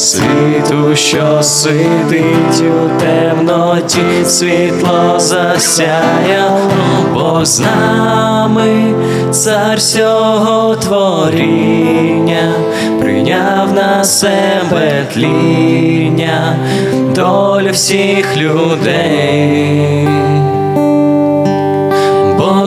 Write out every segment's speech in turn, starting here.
Світу, що сидить у темноті, світло засяяло, Бог з нами, цар всього творіння, прийняв на себе тління, долю всіх людей.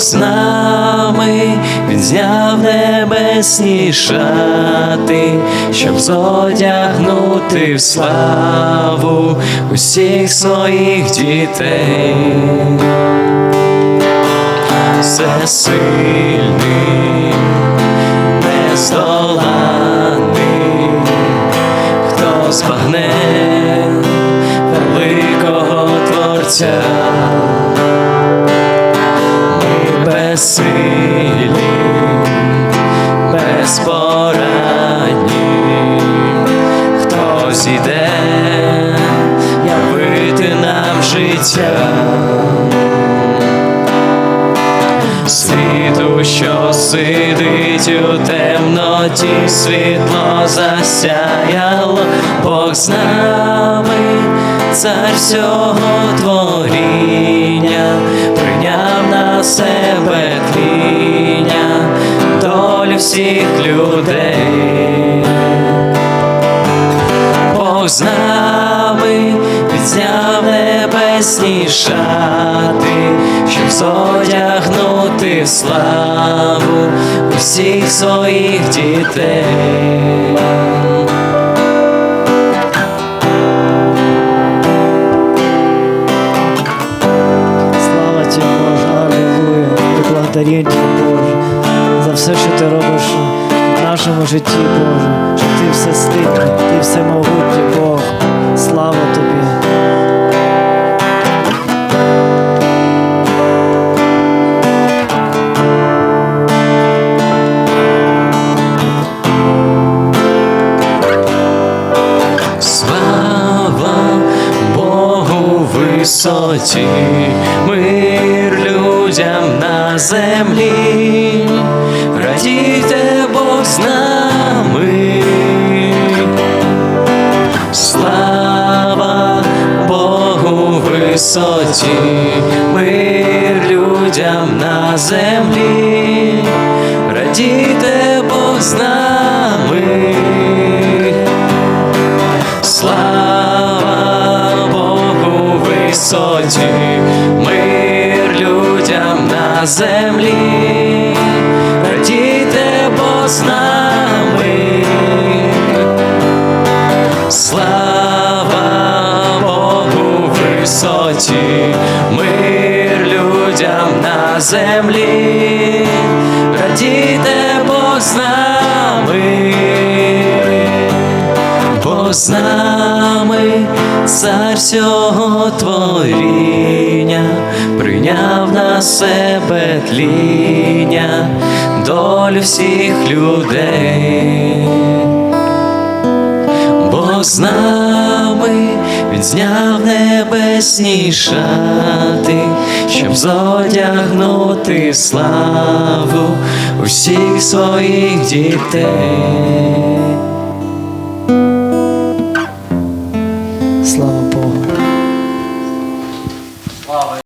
Бог з нами, Він зняв небесні шати, щоб зодягнути в славу усіх своїх дітей. Всесильний, нездоланий, хто збагне великого Творця безсилі, безпорадні, хто зійде явити нам життя. Світу, що сидить у темноті, світло засяяло, Бог з нами, цар всього творіння, себе тління, долю всіх людей. Бог з нами відзняв небесні шати, щоб зодягнути в славу усіх своїх дітей. Тебе, Боже, за все, що ти робиш в нашому житті, Боже, що ти все сильний, ти все могутній, Бог. Слава Тобі. Слава Богу висоті, мир людям на землі, радійте Бог з нами. Слава Богу висоті, мир людям на землі, радійте Бог з нами. Слава Богу висоті, на землі, радійте Бог з нами. Слава Богу в висоті, мир людям на землі, радійте Бог з нами. Бог з нами, цар всього творіння, прийняв на себе тління, долю всіх людей. Бог з нами, Він зняв небесні шати, щоб зодягнути славу усіх своїх дітей.